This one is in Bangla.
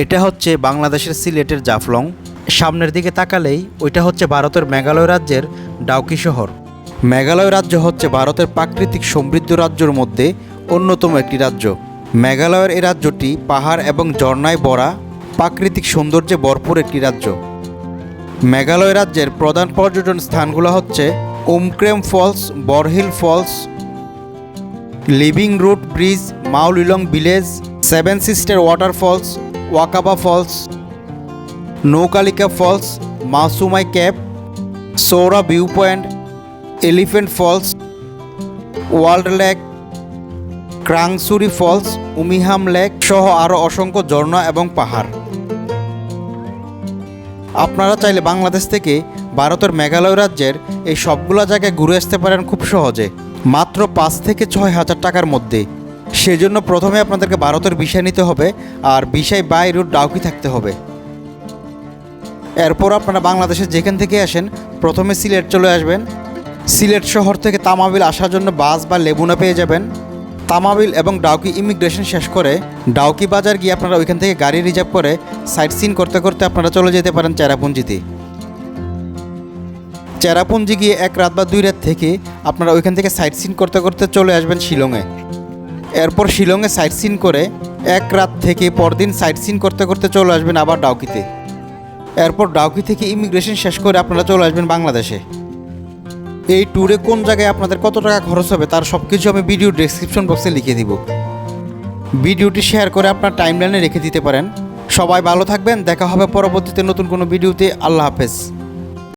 এটা হচ্ছে বাংলাদেশের সিলেটের জাফলং। সামনের দিকে তাকালেই ওইটা হচ্ছে ভারতের মেঘালয় রাজ্যের ডাউকি শহর। মেঘালয় রাজ্য হচ্ছে ভারতের প্রাকৃতিক সমৃদ্ধ রাজ্যের মধ্যে অন্যতম একটি রাজ্য। মেঘালয়ের এই রাজ্যটি পাহাড় এবং ঝর্ণায় ভরা প্রাকৃতিক সৌন্দর্যে ভরপুর একটি রাজ্য। মেঘালয় রাজ্যের প্রধান পর্যটন স্থানগুলো হচ্ছে Umkrem falls, Borhill falls, living root bridge Mawlynnong village, seven sister waterfalls Wakaba falls Nohkalikai falls Mawsmai cap Sohra view point elephant falls Ward lake Krangsuri falls Umiam lake সহ আরও অসংখ্য ঝর্ণা এবং পাহাড়। আপনারা চাইলে বাংলাদেশ থেকে ভারতের মেঘালয় রাজ্যের এই সবগুলো জায়গায় ঘুরে আসতে পারেন খুব সহজে। মাত্র পাঁচ থেকে ছয় হাজার টাকার মধ্যে। সেজন্য প্রথমে আপনাদেরকে ভারতের বিষয় নিতে হবে, আর বিষয় বাই রুট ডাউকি থাকতে হবে। এরপর আপনারা বাংলাদেশে যেখান থেকে আসেন, প্রথমে সিলেট চলে আসবেন। সিলেট শহর থেকে তামাবিল আসার জন্য বাস বা লেবুনা পেয়ে যাবেন। তামাবিল এবং ডাউকি ইমিগ্রেশন শেষ করে ডাউকি বাজার গিয়ে আপনারা ওইখান থেকে গাড়ি রিজার্ভ করে সাইট সিন করতে করতে আপনারা চলে যেতে পারেন চেরাপুঞ্জিতে। চেরাপুঞ্জি গিয়ে এক রাত বা দুই রাত থেকে আপনারা ওইখান থেকে সাইট সিন করতে করতে চলে আসবেন শিলংয়ে। এরপর শিলংয়ে সাইট সিন করে এক রাত থেকে পরদিন সাইট সিন করতে করতে চলে আসবেন আবার ডাউকিতে। এরপর ডাউকি থেকে ইমিগ্রেশন শেষ করে আপনারা চলে আসবেন বাংলাদেশে। এই ট্যুরে কোন জায়গায় আপনাদের কত টাকা খরচ হবে তার সব কিছু আমি ভিডিও ডেসক্রিপশন বক্সে লিখে দিব। ভিডিওটি শেয়ার করে আপনার টাইমলাইনে রেখে দিতে পারেন। সবাই ভালো থাকবেন, দেখা হবে পরবর্তীতে নতুন কোনো ভিডিওতে। আল্লাহ হাফেজ।